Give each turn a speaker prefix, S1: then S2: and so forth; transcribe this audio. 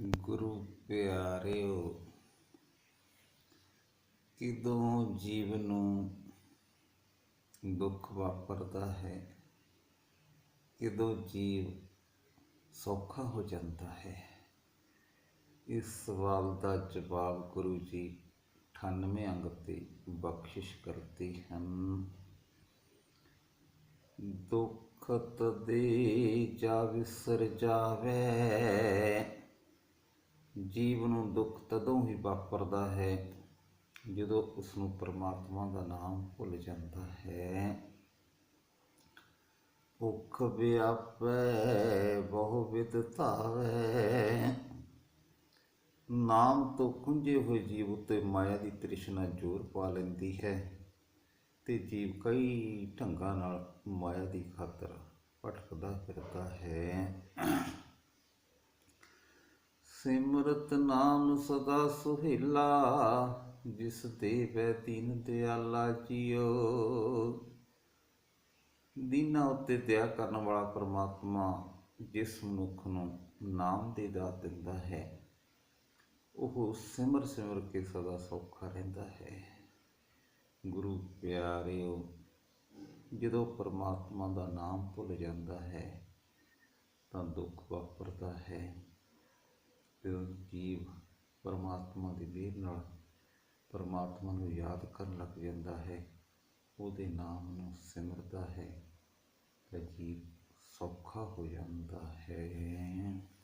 S1: ਗੁਰੂ ਪਿਆਰਿਓ, ਕਿਦੋਂ ਜੀਵ ਨੂੰ ਦੁੱਖ ਵਾਪਰਦਾ ਹੈ, ਕਿਦੋਂ ਜੀਵ ਸੌਖਾ ਹੋ ਜਾਂਦਾ ਹੈ? ਇਸ ਸਵਾਲ ਦਾ ਜਵਾਬ ਗੁਰੂ ਜੀ 98 ਅੰਗ ਤੇ ਬਖਸ਼ਿਸ਼ ਕਰਦੇ ਹਨ। ਦੁੱਖ ਤਦੇ ਜਾ ਵਿਸਰ ਜਾਵੇ ਜੀਵ ਨੂੰ ਦੁੱਖ ਤਦੋਂ ਹੀ ਵਾਪਰਦਾ ਹੈ ਜਦੋਂ ਉਸ ਨੂੰ ਪਰਮਾਤਮਾ ਦਾ ਨਾਮ ਭੁੱਲ ਜਾਂਦਾ ਹੈ। ਭੁੱਖ ਵਿਆਪੈ, ਬਹੁ ਵਿਦ ਧਾਵੈ। ਨਾਮ ਤੋਂ ਕੁੰਝੇ ਹੋਏ ਜੀਵ ਉਤੇ ਮਾਇਆ ਦੀ ਤ੍ਰਿਸ਼ਨਾ ਜ਼ੋਰ ਪਾ ਲੈਂਦੀ ਹੈ ਤੇ ਜੀਵ ਕਈ ਢੰਗਾਂ ਨਾਲ ਮਾਇਆ ਦੀ ਖਾਤਰ ਭਟਕਦਾ ਫਿਰਦਾ ਹੈ। ਸਿਮਰਤ ਨਾਮ ਸਦਾ ਸੁਹੇਲਾ, ਜਿਸ ਦੇਵੈ ਦੀਨ ਦਿਆਲਾ ਜੀਓ। ਦੀਨਾ ਉੱਤੇ ਦਇਆ ਕਰਨ ਵਾਲਾ ਪਰਮਾਤਮਾ ਜਿਸ ਮਨੁੱਖ ਨੂੰ ਨਾਮ ਦੀ ਦਾਤ ਦਿੰਦਾ ਹੈ, ਉਹ ਸਿਮਰ ਸਿਮਰ ਕੇ ਸਦਾ ਸੌਖਾ ਰਹਿੰਦਾ ਹੈ। ਗੁਰੂ ਪਿਆਰਿਓ, ਜਦੋਂ ਪਰਮਾਤਮਾ ਦਾ ਨਾਮ ਭੁੱਲ ਜਾਂਦਾ ਹੈ, ਤਾਂ ਦੁੱਖ ਵਾਪਰਦਾ ਹੈ। ਜਦੋਂ ਜੀਵ ਪਰਮਾਤਮਾ ਦੀ ਮਿਹਰ ਨਾਲ ਪਰਮਾਤਮਾ ਨੂੰ ਯਾਦ ਕਰਨ ਲੱਗ ਜਾਂਦਾ ਹੈ। ਉਹਦੇ ਨਾਮ ਨੂੰ ਸਿਮਰਦਾ ਹੈ। ਤਾਂ ਜੀਵ ਸੌਖਾ ਹੋ ਜਾਂਦਾ ਹੈ।